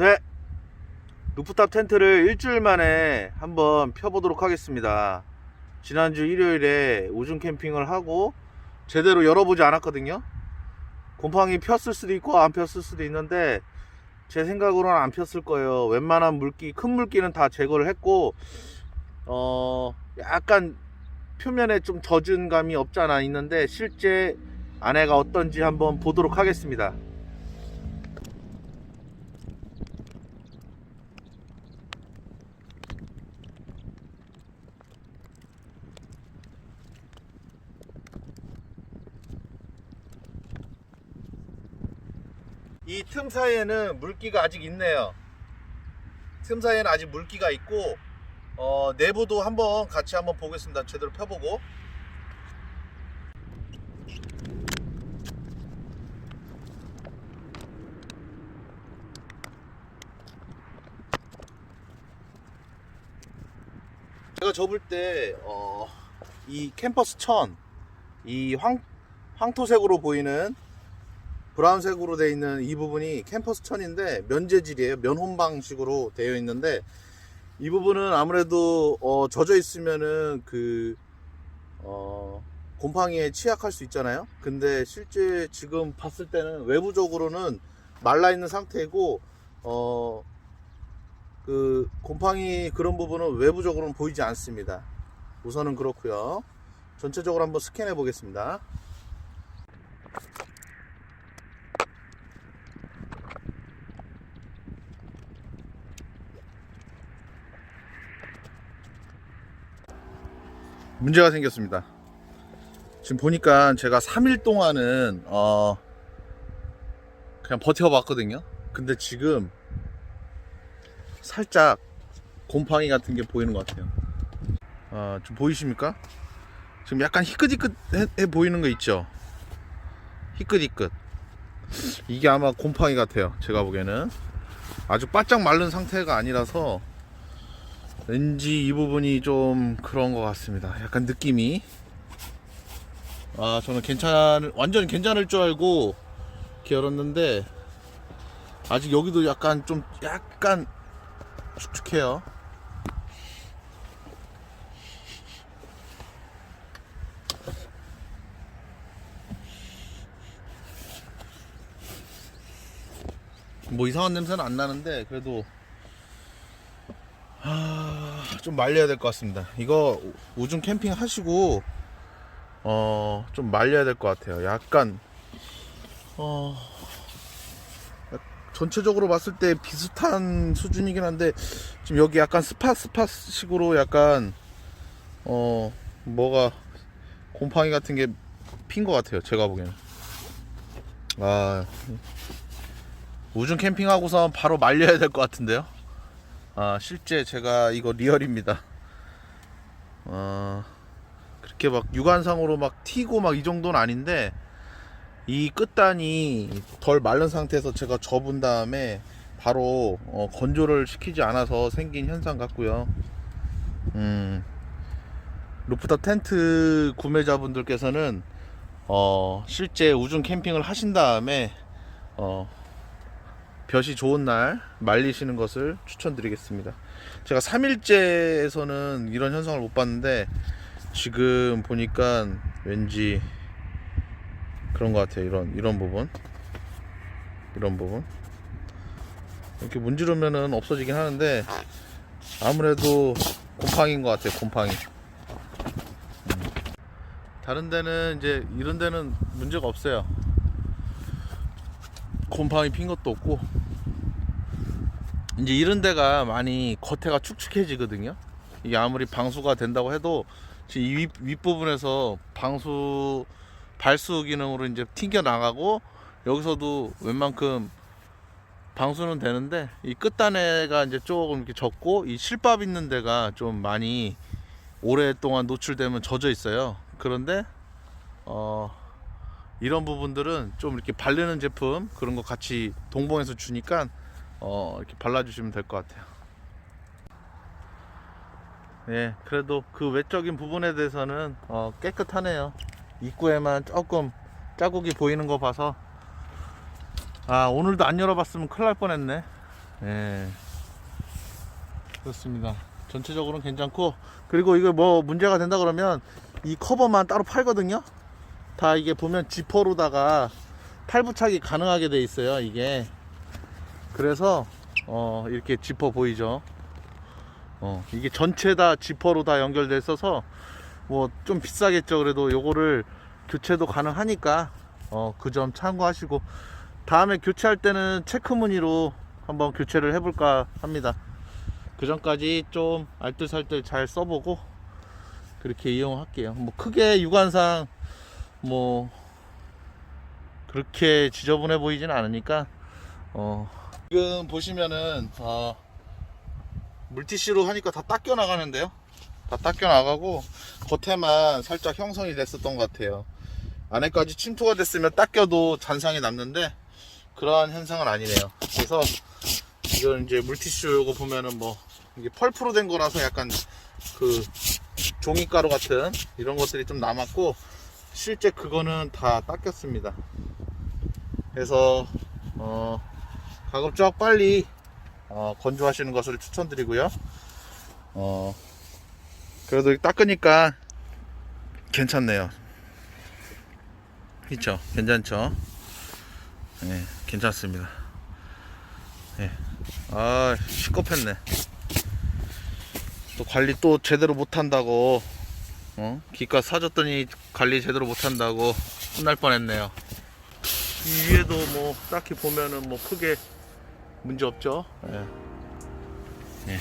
네. 루프탑 텐트를 일주일 만에 한번 펴보도록 하겠습니다. 지난주 일요일에 우중 캠핑을 하고 제대로 열어보지 않았거든요. 곰팡이 폈을 수도 있고 안 폈을 수도 있는데 제 생각으로는 안 폈을 거예요. 웬만한 물기, 큰 물기는 다 제거를 했고 어 약간 표면에 좀 젖은 감이 없지 않아 있는데 실제 안에가 어떤지 한번 보도록 하겠습니다. 이 틈 사이에는 물기가 아직 있네요. 틈 사이에는 아직 물기가 있고 어, 내부도 한번 같이 한번 보겠습니다. 제대로 펴보고. 제가 접을 때, 어, 이 캠퍼스 천, 이 황, 황토색으로 보이는 브라운색으로 되어 있는 이 부분이 캠퍼스 천인데 면재질이에요. 면혼방식으로 되어 있는데 이 부분은 아무래도 어, 젖어 있으면은 그 어, 곰팡이에 취약할 수 있잖아요. 근데 실제 지금 봤을 때는 외부적으로는 말라 있는 상태이고 어, 그 곰팡이 그런 부분은 외부적으로는 보이지 않습니다. 우선은 그렇고요. 전체적으로 한번 스캔해 보겠습니다. 문제가 생겼습니다. 지금 보니까 제가 3일 동안은 어 그냥 버텨봤거든요. 근데 지금 살짝 곰팡이 같은 게 보이는 것 같아요. 어, 좀 보이십니까? 지금 약간 희끗희끗해 보이는 거 있죠? 희끗희끗. 이게 아마 곰팡이 같아요. 제가 보기에는 아주 바짝 마른 상태가 아니라서 왠지 이 부분이 좀 그런 것 같습니다. 약간 느낌이. 아, 저는 괜찮, 완전 괜찮을 줄 알고 열었는데, 아직 여기도 약간 좀, 약간 축축해요. 뭐 이상한 냄새는 안 나는데, 그래도 아, 좀 말려야 될 것 같습니다. 이거 우중 캠핑 하시고 어, 좀 말려야 될 것 같아요. 약간 어, 전체적으로 봤을 때 비슷한 수준이긴 한데 지금 여기 약간 스팟 스팟식으로 약간 어, 뭐가 곰팡이 같은 게 핀 것 같아요. 제가 보기에는. 아, 우중 캠핑하고선 바로 말려야 될 것 같은데요. 아, 실제 제가 이거 리얼입니다. 어, 그렇게 막 육안상으로 막 튀고 막 이 정도는 아닌데 이 끝단이 덜 마른 상태에서 제가 접은 다음에 바로 어, 건조를 시키지 않아서 생긴 현상 같고요. 음, 루프탑 텐트 구매자분들께서는 어, 실제 우중 캠핑을 하신 다음에 어, 볕이 좋은 날 말리시는 것을 추천드리겠습니다. 제가 3일째에서는 이런 현상을 못 봤는데 지금 보니까 왠지 그런 것 같아요. 이런 이런 부분, 이런 부분 이렇게 문지르면은 없어지긴 하는데 아무래도 곰팡이인 것 같아요. 곰팡이. 음. 다른 데는 이제 이런 데는 문제가 없어요. 곰팡이 핀 것도 없고 이제 이런 데가 많이 겉에가 축축해지거든요. 이게 아무리 방수가 된다고 해도 지금 이 윗, 윗부분에서 방수 발수 기능으로 이제 튕겨 나가고 여기서도 웬만큼 방수는 되는데 이 끝단에가 이제 조금 이렇게 젖고 이 실밥 있는 데가 좀 많이 오랫동안 노출되면 젖어 있어요. 그런데 어 이런 부분들은 좀 이렇게 바르는 제품 그런 거 같이 동봉해서 주니까 어 이렇게 발라주시면 될 것 같아요. 예, 그래도 그 외적인 부분에 대해서는 어, 깨끗하네요. 입구에만 조금 자국이 보이는 거 봐서 아 오늘도 안 열어봤으면 큰일 날 뻔했네. 예. 그렇습니다. 전체적으로는 괜찮고 그리고 이거 뭐 문제가 된다 그러면 이 커버만 따로 팔거든요. 다 이게 보면 지퍼로다가 팔부착이 가능하게 돼 있어요. 이게 그래서 어 이렇게 지퍼 보이죠? 어 이게 전체 다 지퍼로 다 연결돼 있어서 뭐 좀 비싸겠죠. 그래도 요거를 교체도 가능하니까 어 그 점 참고하시고 다음에 교체할 때는 체크 무늬로 한번 교체를 해볼까 합니다. 그 전까지 좀 알뜰살뜰 잘 써보고 그렇게 이용할게요. 뭐 크게 육안상 뭐 그렇게 지저분해 보이진 않으니까 어 지금 보시면은 어 물티슈로 하니까 다 닦여 나가는데요. 다 닦여 나가고 겉에만 살짝 형성이 됐었던 것 같아요. 안에까지 침투가 됐으면 닦여도 잔상이 남는데 그러한 현상은 아니네요. 그래서 이건 이제 물티슈 요거 보면은 뭐 이게 펄프로 된 거라서 약간 그 종이가루 같은 이런 것들이 좀 남았고 실제 그거는 다 닦였습니다. 그래서 어 가급적 빨리 어, 건조하시는 것을 추천드리고요. 어 그래도 닦으니까 괜찮네요. 그쵸? 괜찮죠? 네, 괜찮습니다. 네. 아, 시겁했네. 또 관리 또 제대로 못한다고, 어? 기가 사줬더니 관리 제대로 못한다고 혼날 뻔했네요. 이 위에도 뭐 딱히 보면은 뭐 크게 문제 없죠? 예. 예.